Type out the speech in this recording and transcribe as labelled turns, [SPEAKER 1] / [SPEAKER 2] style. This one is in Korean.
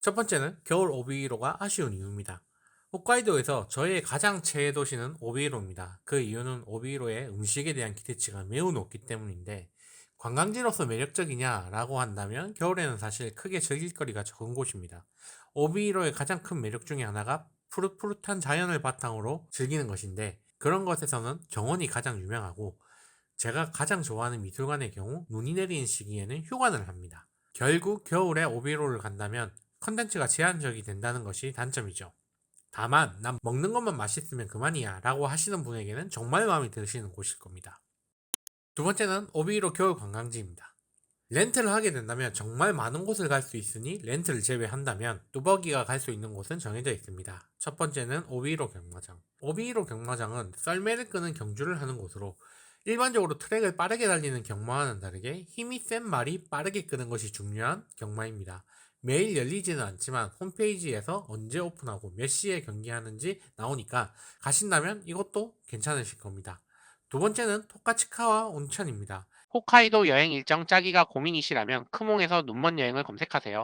[SPEAKER 1] 첫 번째는 겨울 오비로가 아쉬운 이유입니다. 홋카이도에서 저의 가장 최애 도시는 오비로입니다. 그 이유는 오비로의 음식에 대한 기대치가 매우 높기 때문인데 관광지로서 매력적이냐라고 한다면 겨울에는 사실 크게 즐길 거리가 적은 곳입니다. 오비로의 가장 큰 매력 중에 하나가 푸릇푸릇한 자연을 바탕으로 즐기는 것인데 그런 것에서는 경원이 가장 유명하고 제가 가장 좋아하는 미술관의 경우 눈이 내리는 시기에는 휴관을 합니다. 결국 겨울에 오비로를 간다면 컨텐츠가 제한적이 된다는 것이 단점이죠. 다만 난 먹는 것만 맛있으면 그만이야 라고 하시는 분에게는 정말 마음에 드시는 곳일 겁니다. 두 번째는 오비로 겨울 관광지입니다. 렌트를 하게 된다면 정말 많은 곳을 갈 수 있으니 렌트를 제외한다면 뚜벅이가 갈 수 있는 곳은 정해져 있습니다. 첫 번째는 오비로 경마장. 오비로 경마장은 썰매를 끄는 경주를 하는 곳으로 일반적으로 트랙을 빠르게 달리는 경마와는 다르게 힘이 센 말이 빠르게 끄는 것이 중요한 경마입니다. 매일 열리지는 않지만 홈페이지에서 언제 오픈하고 몇 시에 경기하는지 나오니까 가신다면 이것도 괜찮으실 겁니다. 두 번째는 토카치카와 온천입니다.
[SPEAKER 2] 홋카이도 여행 일정 짜기가 고민이시라면 크몽에서 눈먼 여행을 검색하세요.